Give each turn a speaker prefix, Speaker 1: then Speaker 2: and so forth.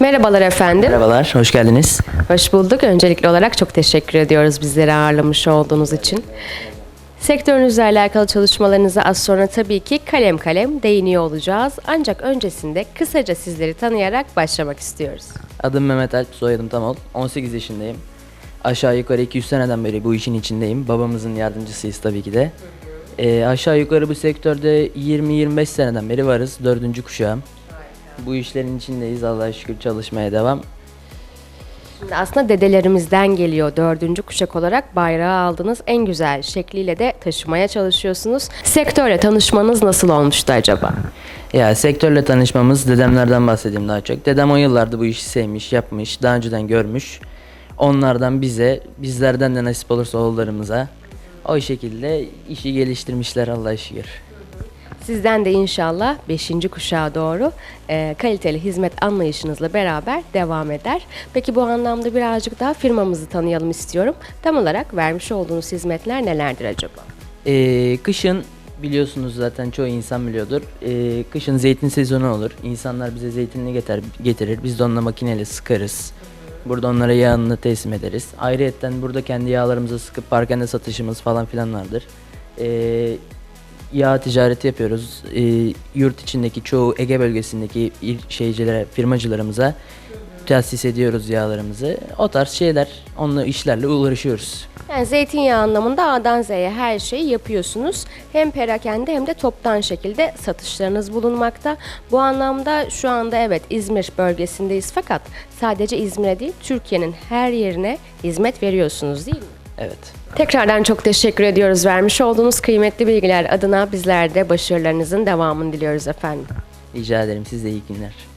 Speaker 1: Merhabalar efendim.
Speaker 2: Merhabalar, hoş geldiniz.
Speaker 1: Hoş bulduk. Öncelikli olarak çok teşekkür ediyoruz bizleri ağırlamış olduğunuz için. Sektörünüzle alakalı çalışmalarınıza az sonra tabii ki kalem kalem değiniyor olacağız. Ancak öncesinde kısaca sizleri tanıyarak başlamak istiyoruz.
Speaker 2: Adım Mehmet Alp, soyadım Tamol. 18 yaşındayım. Aşağı yukarı 200 seneden beri bu işin içindeyim. Babamızın yardımcısıyız tabii ki de. Ee, aşağı yukarı bu sektörde 20-25 seneden beri varız. Dördüncü kuşağım. Bu işlerin içindeyiz. Allah'a şükür çalışmaya devam.
Speaker 1: Şimdi aslında dedelerimizden geliyor dördüncü kuşak olarak bayrağı aldınız. En güzel şekliyle de taşımaya çalışıyorsunuz. Sektörle tanışmanız nasıl olmuştu acaba?
Speaker 2: Ya sektörle tanışmamız dedemlerden bahsedeyim daha çok. Dedem o yıllarda bu işi sevmiş, yapmış, daha önceden görmüş. Onlardan bize, bizlerden de nasip olursa oğullarımıza o şekilde işi geliştirmişler Allah'a şükür.
Speaker 1: Sizden de inşallah 5. kuşağa doğru e, kaliteli hizmet anlayışınızla beraber devam eder. Peki bu anlamda birazcık daha firmamızı tanıyalım istiyorum. Tam olarak vermiş olduğunuz hizmetler nelerdir acaba?
Speaker 2: Ee, kışın biliyorsunuz zaten çoğu insan biliyordur. Ee, kışın zeytin sezonu olur. İnsanlar bize zeytinini getir, getirir. Biz de onunla makineyle sıkarız. Burada onlara yağını teslim ederiz. Ayrıyetten burada kendi yağlarımızı sıkıp parkende satışımız falan filan vardır. Ee, yağ ticareti yapıyoruz. Ee, yurt içindeki çoğu Ege bölgesindeki il- şeycilere, firmacılarımıza tesis ediyoruz yağlarımızı. O tarz şeyler, onunla işlerle uğraşıyoruz.
Speaker 1: Yani zeytinyağı anlamında A'dan Z'ye her şeyi yapıyorsunuz. Hem perakende hem de toptan şekilde satışlarınız bulunmakta. Bu anlamda şu anda evet İzmir bölgesindeyiz fakat sadece İzmir'e değil Türkiye'nin her yerine hizmet veriyorsunuz değil mi?
Speaker 2: Evet.
Speaker 1: Tekrardan çok teşekkür ediyoruz vermiş olduğunuz kıymetli bilgiler adına bizler de başarılarınızın devamını diliyoruz efendim.
Speaker 2: Rica ederim. Siz de iyi günler.